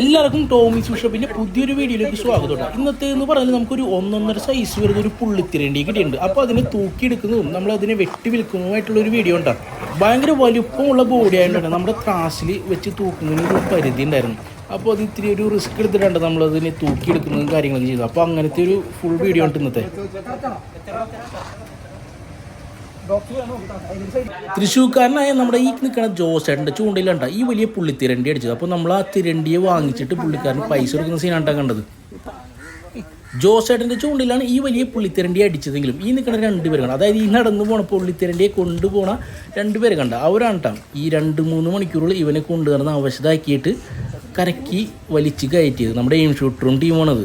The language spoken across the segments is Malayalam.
എല്ലാവർക്കും ടോമി സുഷപ്പിന്റെ പുതിയൊരു വീഡിയോയിലേക്ക് സ്വാഗതം. ഇന്നത്തെ എന്ന് പറഞ്ഞാൽ നമുക്കൊരു ഒന്നൊന്നര സൈസ് വരുന്ന ഒരു പുള്ളിത്തിരണ്ടി കിട്ടിയിട്ടുണ്ട്. അപ്പോൾ അതിനെ തൂക്കിയെടുക്കുന്നതും നമ്മൾ അതിനെ വെട്ടി വിൽക്കുന്നതുമായിട്ടുള്ള ഒരു വീഡിയോ ഉണ്ടാകും ഭയങ്കര വലുപ്പമുള്ള ബോഡി ആയതുകൊണ്ടാണ് നമ്മുടെ ത്രാസിൽ വെച്ച് തൂക്കുന്നതിന് ഒരു പരിധി ഉണ്ടായിരുന്നു. അപ്പോൾ അത് ഇത്തിരി ഒരു റിസ്ക് എടുത്തിട്ടുണ്ട് നമ്മൾ അതിനെ തൂക്കിയെടുക്കുന്നതും കാര്യങ്ങളൊക്കെ ചെയ്തു അപ്പോൾ അങ്ങനത്തെ ഒരു ഫുൾ വീഡിയോ ഉണ്ട് ഇന്നത്തെ. തൃശ്ശൂർക്കാരനായ നമ്മുടെ ഈ നിൽക്കുന്ന ജോസേട്ടന്റെ ചൂണ്ടയിലുണ്ട ഈ വലിയ പുള്ളിത്തിരണ്ടി അടിച്ചത്. അപ്പോൾ നമ്മൾ ആ തിരണ്ടിയെ വാങ്ങിച്ചിട്ട് പുള്ളിക്കാരന് പൈസ കൊടുക്കുന്ന സീനാണ്ടാ കണ്ടത്. ജോസേട്ടന്റെ ചൂണ്ടിലാണ് ഈ വലിയ പുള്ളിത്തിരണ്ടി അടിച്ചതെങ്കിലും ഈ നിൽക്കുന്ന രണ്ടുപേരും കണ്ട അതായത് ഈ നടന്നു പോണ പുള്ളിത്തിരണ്ടിയെ കൊണ്ടുപോണ രണ്ടുപേരെ കണ്ട അവരാണ് കേട്ടോ ഈ രണ്ട് മൂന്ന് മണിക്കൂറുകൾ ഇവനെ കൊണ്ടുവരുന്ന അവശതാക്കിയിട്ട് കരക്കി വലിച്ച് കയറ്റിയത് നമ്മുടെ എയിം ഷൂട്ടറും ടീമാണത്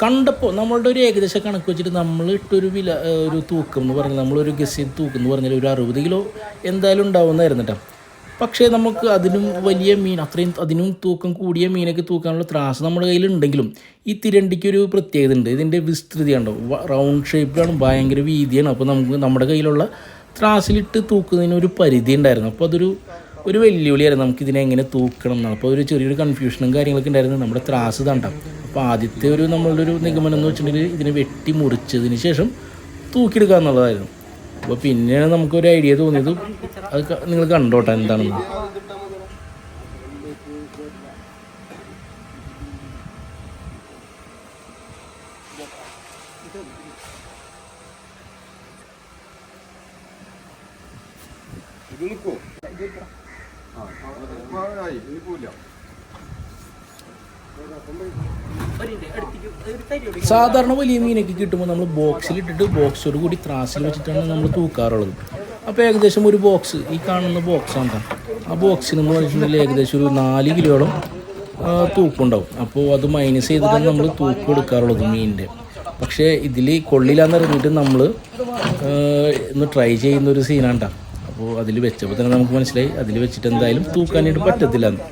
കണ്ടപ്പോൾ നമ്മളുടെ ഒരു ഏകദേശ കണക്ക് വെച്ചിട്ട് നമ്മൾ ഇട്ടൊരു വില ഒരു തൂക്കം എന്ന് പറഞ്ഞാൽ നമ്മളൊരു ഗസ് തൂക്കം എന്ന് പറഞ്ഞാൽ ഒരു അറുപത് കിലോ എന്തായാലും ഉണ്ടാവുന്നതായിരുന്നു കേട്ടോ പക്ഷേ നമുക്ക് അതിനും വലിയ മീൻ അത്രയും അതിനും തൂക്കം കൂടിയ മീനൊക്കെ തൂക്കാനുള്ള ത്രാസ് നമ്മുടെ കയ്യിലുണ്ടെങ്കിലും ഈ തിരണ്ടിക്ക് ഒരു പ്രത്യേകത ഉണ്ട്. ഇതിന്റെ വിസ്തൃതി ഉണ്ടോ റൗണ്ട് ഷേപ്പിലാണ് ഭയങ്കര വീതിയാണ്. അപ്പോൾ നമുക്ക് നമ്മുടെ കയ്യിലുള്ള ത്രാസിലിട്ട് തൂക്കുന്നതിന് ഒരു പരിധി ഉണ്ടായിരുന്നു. അപ്പോൾ അതൊരു ഒരു വെല്ലുവിളിയായിരുന്നു നമുക്ക് ഇതിനെ എങ്ങനെ തൂക്കണം എന്നാണ്. അപ്പോൾ ഒരു ചെറിയൊരു കൺഫ്യൂഷനും കാര്യങ്ങളൊക്കെ ഉണ്ടായിരുന്നു. നമ്മുടെ ത്രാസ് തണ്ടാം അപ്പോൾ ആദ്യത്തെ ഒരു നമ്മളുടെ ഒരു നിഗമനം എന്ന് വെച്ചിട്ടുണ്ടെങ്കിൽ ഇതിനെ വെട്ടി മുറിച്ചതിന് ശേഷം തൂക്കിയെടുക്കുക എന്നുള്ളതായിരുന്നു. അപ്പോൾ പിന്നെയാണ് നമുക്കൊരു ഐഡിയ തോന്നിയത്. അത് നിങ്ങൾ കണ്ടോട്ടെ എന്താണെന്ന്. സാധാരണ വലിയ മീനൊക്കെ കിട്ടുമ്പോൾ നമ്മൾ ബോക്സിൽ ബോക്സിലിട്ടിട്ട് ബോക്സോട് കൂടി ത്രാസിൽ വെച്ചിട്ടാണ് നമ്മൾ തൂക്കാറുള്ളത്. അപ്പോൾ ഏകദേശം ഒരു ബോക്സ് ഈ കാണുന്ന ബോക്സ് ആണ് ആ ബോക്സിന് എന്ന് പറഞ്ഞിട്ടുണ്ടെങ്കിൽ ഏകദേശം ഒരു നാല് കിലോയോളം തൂക്കുണ്ടാവും. അപ്പോൾ അത് മൈനസ് ചെയ്തിട്ടാണ് നമ്മൾ തൂക്ക് എടുക്കാറുള്ളത് മീനിന്റെ. പക്ഷേ ഇതിൽ കൊള്ളിലാന്ന് നമ്മൾ ഒന്ന് ട്രൈ ചെയ്യുന്ന ഒരു സീനാണ് ട്ടാ. അപ്പോൾ അതിൽ വെച്ചപ്പോൾ തന്നെ നമുക്ക് മനസ്സിലായി. അതിൽ വെച്ചിട്ട് എന്തായാലും തൂക്കാനായിട്ട് പറ്റത്തില്ല എന്ന്.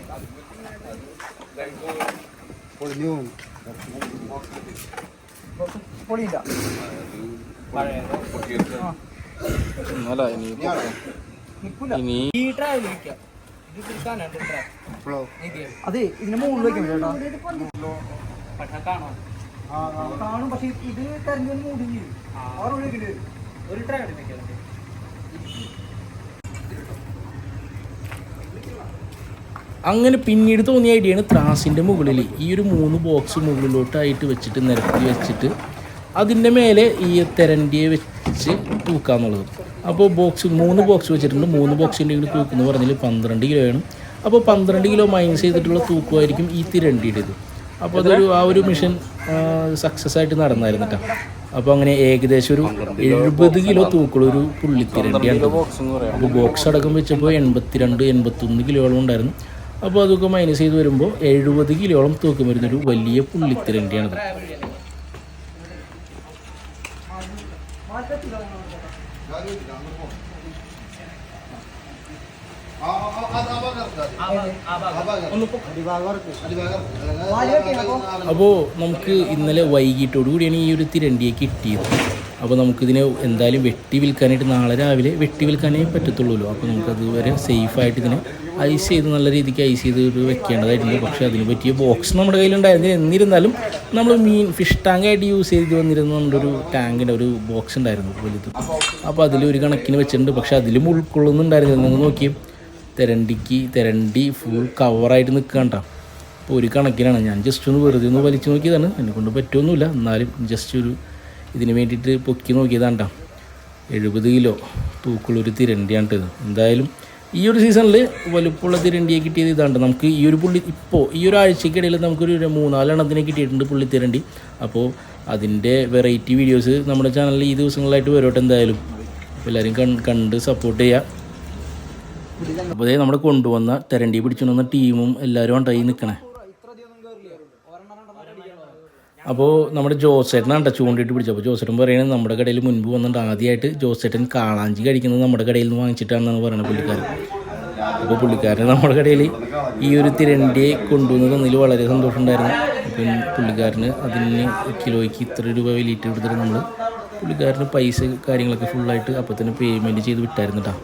അതെ ഇതിന് മുകളിൽ വെക്കാൻ ചേട്ടാ പക്ഷെ കാണാം കാണും പക്ഷെ ഇത് തെരഞ്ഞു മൂടി ആറ് വിളിക്കണ്ട് ഒരു ട്രൈ വെക്കാം. അങ്ങനെ പിന്നീട് തോന്നിയ ഐഡിയയാണ് ത്രാസിന്റെ മുകളിൽ ഈ ഒരു മൂന്ന് ബോക്സ് മുകളിലോട്ടായിട്ട് വെച്ചിട്ട് നിരത്തി വെച്ചിട്ട് അതിന്റെ മേലെ ഈ തെരണ്ടിയെ വെച്ച് തൂക്കാന്നുള്ളത്. അപ്പോൾ ബോക്സ് മൂന്ന് ബോക്സ് വെച്ചിട്ടുണ്ട്. മൂന്ന് ബോക്സിന്റെ കൂടി തൂക്കം എന്ന് പറഞ്ഞാൽ പന്ത്രണ്ട് കിലോയാണ് അപ്പോൾ പന്ത്രണ്ട് കിലോ മൈനസ് ചെയ്തിട്ടുള്ള തൂക്കമായിരിക്കും ഈ തിരണ്ടിയുടേത്. അപ്പോൾ അതൊരു ആ ഒരു മിഷൻ സക്സസ് ആയിട്ട് നടന്നായിരുന്നു കേട്ടോ അപ്പോൾ അങ്ങനെ ഏകദേശം ഒരു എഴുപത് കിലോ തൂക്കുള്ള ഒരു പുള്ളിത്തിരണ്ടിയാണ് അപ്പോൾ ബോക്സ് അടക്കം വെച്ചപ്പോൾ എൺപത്തിരണ്ട് എൺപത്തൊന്ന് കിലോയോളം ഉണ്ടായിരുന്നു അപ്പോൾ അതൊക്കെ മൈനസ് ചെയ്ത് വരുമ്പോൾ എഴുപത് കിലോളം തൂക്കം വരുന്നൊരു വലിയ പുള്ളിത്തരണ്ടിയാണത്. അപ്പോൾ നമുക്ക് ഇന്നലെ വൈകിട്ടോടു കൂടിയാണ് ഈ ഒരു തിരണ്ടിയെ കിട്ടിയത്. അപ്പോൾ നമുക്കിതിനെ എന്തായാലും വെട്ടി വിൽക്കാനായിട്ട് നാളെ രാവിലെ വെട്ടി വിൽക്കാനേ പറ്റത്തുള്ളൂ അപ്പോൾ നമുക്കത് വരെ സേഫായിട്ട് ഇതിനെ ഐസ് ചെയ്ത് നല്ല രീതിക്ക് ഐസ് ചെയ്ത് വെക്കേണ്ടതായിട്ടുണ്ട്. പക്ഷേ അതിന് പറ്റിയ ബോക്സ് നമ്മുടെ കയ്യിലുണ്ടായിരുന്നു. എന്നിരുന്നാലും നമ്മൾ മീൻ ഫിഷ് ടാങ്കായിട്ട് യൂസ് ചെയ്ത് വന്നിരുന്ന നമ്മുടെ ഒരു ടാങ്കിന്റെ ഒരു ബോക്സ് ഉണ്ടായിരുന്നു വലുത്. അപ്പോൾ അതിൽ ഒരു കണക്കിന് വെച്ചിട്ടുണ്ട്. പക്ഷേ അതിലും ഉൾക്കൊള്ളുന്നുണ്ടായിരുന്നു നിങ്ങൾ നോക്കി തെരണ്ടിക്ക് തെരണ്ടി ഫുൾ കവറായിട്ട് നിൽക്കണ്ട അപ്പോൾ ഒരു കണക്കിനാണ്. ഞാൻ ജസ്റ്റ് ഒന്ന് വെറുതെ ഒന്ന് വലിച്ചു നോക്കിയതാണ്. എന്നെ കൊണ്ട് പറ്റുമൊന്നുമില്ല. എന്നാലും ജസ്റ്റ് ഒരു ഇതിന് വേണ്ടിയിട്ട് പൊക്കി നോക്കിയതാണ്ടാം എഴുപത് കിലോ. തൂക്കുള്ളൊരു തിരണ്ടിയാണ് ഇത്. എന്തായാലും ഈ ഒരു സീസണിൽ വലുപ്പമുള്ള തിരണ്ടിയെ കിട്ടിയത് ഇതാണ്ട്. നമുക്ക് ഈ ഒരു പുള്ളി ഇപ്പോൾ ഈ ഒരു ആഴ്ചക്കിടയിൽ നമുക്കൊരു മൂന്നാലെണ്ണത്തിനെ കിട്ടിയിട്ടുണ്ട് പുള്ളി തിരണ്ടി. അപ്പോൾ അതിന്റെ വെറൈറ്റി വീഡിയോസ് നമ്മുടെ ചാനലിൽ ഈ ദിവസങ്ങളിലായിട്ട് വരോട്ടെ എന്തായാലും. എല്ലാവരും കൺ കണ്ട് സപ്പോർട്ട് ചെയ്യുക അപ്പോൾ നമ്മുടെ കൊണ്ടുവന്ന തിരണ്ടി പിടിച്ചു വന്ന ടീമും എല്ലാവരും ഉണ്ടായി നിൽക്കണേ അപ്പോൾ നമ്മുടെ ജോസേട്ടനാണ് കേട്ടോ ചൂണ്ടിട്ട് പിടിച്ചത് അപ്പോൾ ജോസേട്ടൻ പറയുന്നത് നമ്മുടെ കടയിൽ മുൻപ് വന്നിട്ട് ആദ്യമായിട്ട് ജോസേട്ടൻ കാളാഞ്ചി കഴിക്കുന്നത് നമ്മുടെ കടയിൽ നിന്ന് വാങ്ങിച്ചിട്ടാണെന്നാണ് പറയുന്നത് പുള്ളിക്കാരൻ. അപ്പോൾ പുള്ളിക്കാരൻ നമ്മുടെ കടയിൽ ഈ ഒരു തിരണ്ടിയെ കൊണ്ടുവന്ന് തന്നതിൽ വളരെ സന്തോഷമുണ്ടായിരുന്നു. അപ്പം പുള്ളിക്കാരന് അതിന് കിലോയ്ക്ക് ഇത്ര രൂപ വിലയിട്ട് കൊടുത്തിട്ട് നമ്മൾ പുള്ളിക്കാരന് പൈസ കാര്യങ്ങളൊക്കെ ഫുള്ളായിട്ട് അപ്പോൾ തന്നെ പേയ്മെന്റ് ചെയ്ത് വിട്ടായിരുന്നു കേട്ടോ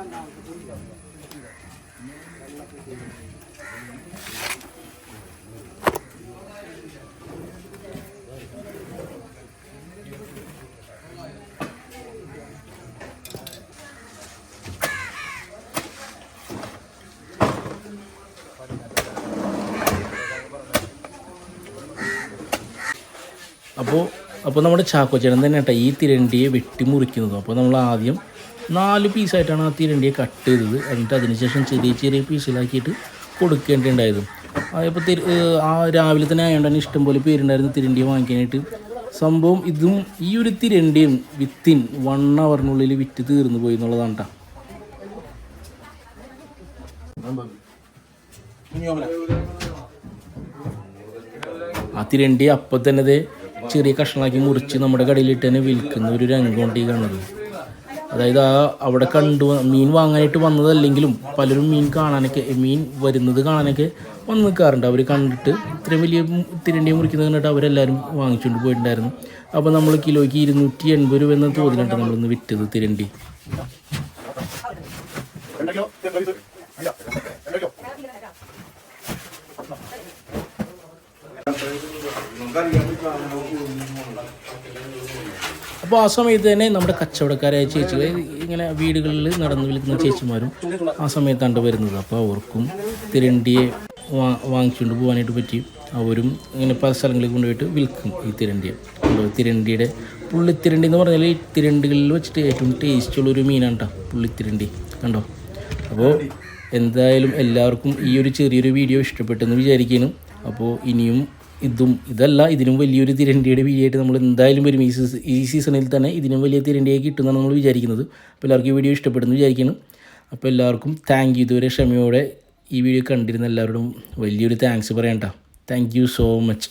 അപ്പോൾ അപ്പോൾ നമ്മുടെ ചാക്കോച്ചേട്ടൻ തന്നെ കേട്ടോ ഈ തിരണ്ടിയെ വെട്ടി മുറിക്കുന്നത് അപ്പോൾ നമ്മൾ ആദ്യം നാല് പീസായിട്ടാണ് ആ തിരണ്ടിയെ കട്ട് ചെയ്തത്. എന്നിട്ട് അതിനുശേഷം ചെറിയ ചെറിയ പീസിലാക്കിയിട്ട് കൊടുക്കേണ്ടതുണ്ടായത് അതിപ്പോൾ തിരി ആ രാവിലെ തന്നെ ആയതുകൊണ്ട് തന്നെ ഇഷ്ടംപോലെ പേരുണ്ടായിരുന്നു തിരണ്ടിയെ വാങ്ങിക്കാനായിട്ട്. സംഭവം ഇതും ഈ ഒരു തിരണ്ടിയും വിത്തിൻ വൺ അവറിനുള്ളിൽ വിറ്റ് തീർന്നു പോയി എന്നുള്ളതാണ് കേട്ടോ ആ തിരണ്ടി അപ്പം തന്നെ ചെറിയ കഷ്ണമാക്കി മുറിച്ച് നമ്മുടെ കടയിലിട്ട് തന്നെ വിൽക്കുന്ന ഒരു രംഗമുണ്ട് ഈ കാണുന്നത്. അതായത് ആ അവിടെ കണ്ടു മീൻ വാങ്ങാനായിട്ട് വന്നതല്ലെങ്കിലും പലരും മീൻ കാണാനൊക്കെ മീൻ വരുന്നത് കാണാനൊക്കെ വന്ന് നിൽക്കാറുണ്ട്. അവർ കണ്ടിട്ട് ഇത്രയും വലിയ തിരണ്ടിയും മുറിക്കുന്നത് കണ്ടിട്ട് അവരെല്ലാവരും വാങ്ങിച്ചുകൊണ്ട് പോയിട്ടുണ്ടായിരുന്നു. അപ്പോൾ നമ്മൾ കിലോയ്ക്ക് ഇരുന്നൂറ്റി എൺപത് രൂപ എന്ന തോതിലാണ് നമ്മളിന്ന് വിറ്റത് തിരണ്ടി. അപ്പോൾ ആ സമയത്ത് തന്നെ നമ്മുടെ കച്ചവടക്കാരായ ചേച്ചികൾ ഇങ്ങനെ വീടുകളിൽ നടന്നു വിൽക്കുന്ന ചേച്ചിമാരും ആ സമയത്താണ് വരുന്നത്. അപ്പോൾ അവർക്കും തിരണ്ടിയെ വാ വാങ്ങിച്ചുകൊണ്ട് പോകാനായിട്ട് പറ്റി. അവരും ഇങ്ങനെ പല സ്ഥലങ്ങളിൽ കൊണ്ടുപോയിട്ട് വിൽക്കും ഈ തിരണ്ടിയെ. തിരണ്ടിയുടെ പുള്ളിത്തിരണ്ടി എന്ന് പറഞ്ഞാൽ ഈ തിരണ്ടികളിൽ വെച്ചിട്ട് ഏറ്റവും ടേസ്റ്റുള്ള ഒരു മീനാണ് കേട്ടോ പുള്ളിത്തിരണ്ടി. കണ്ടോ? അപ്പോൾ എന്തായാലും എല്ലാവർക്കും ഈ ഒരു ചെറിയൊരു വീഡിയോ ഇഷ്ടപ്പെട്ടെന്ന് വിചാരിക്കുന്നു. അപ്പോൾ ഇനിയും ഇതും ഇതല്ല ഇതിനും വലിയൊരു തിരണ്ടിയുടെ വീഡിയോ ആയിട്ട് നമ്മൾ എന്തായാലും വരും. ഈ സീസ ഈ സീസണിൽ തന്നെ ഇതിനും വലിയ തിരണ്ടിയായി കിട്ടുമെന്നാണ് നമ്മൾ വിചാരിക്കുന്നത്. അപ്പോൾ എല്ലാവർക്കും ഈ വീഡിയോ ഇഷ്ടപ്പെടുന്നു വിചാരിക്കുന്നു. അപ്പോൾ എല്ലാവർക്കും താങ്ക് യു ഇതുവരെ ക്ഷമയോടെ ഈ വീഡിയോ കണ്ടിരുന്ന എല്ലാവരോടും വലിയൊരു താങ്ക്സ് പറയണ്ട താങ്ക് യു സോ മച്ച്